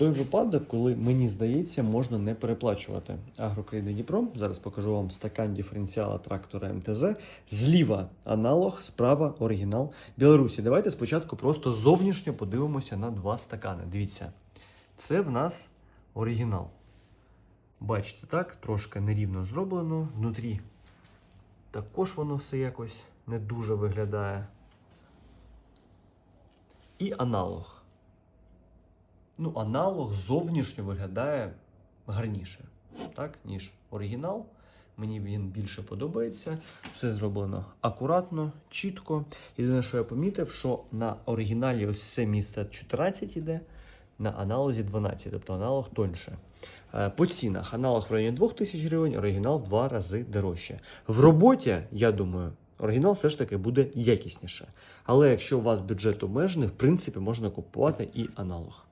той випадок, коли мені здається, можна не переплачувати. Агрокраїни Дніпро. Зараз покажу вам стакан диференціала трактора МТЗ. Зліва аналог, справа оригінал Білорусі. Давайте спочатку просто зовнішньо подивимося на два стакани. Дивіться, це в нас оригінал. Бачите, так, трошки нерівно зроблено. Внутрі також воно все якось не дуже виглядає. І аналог. Ну, аналог зовнішньо виглядає гарніше, так, ніж оригінал. Мені він більше подобається. Все зроблено акуратно, чітко. Єдине, що я помітив, що на оригіналі ось це місце 14 іде, на аналозі 12, тобто аналог тоньше. Е, По цінах аналог в районі 2000 гривень, оригінал в два рази дорожче. В роботі, я думаю, оригінал все ж таки буде якісніше. Але якщо у вас бюджет обмежений, в принципі, можна купувати і аналог.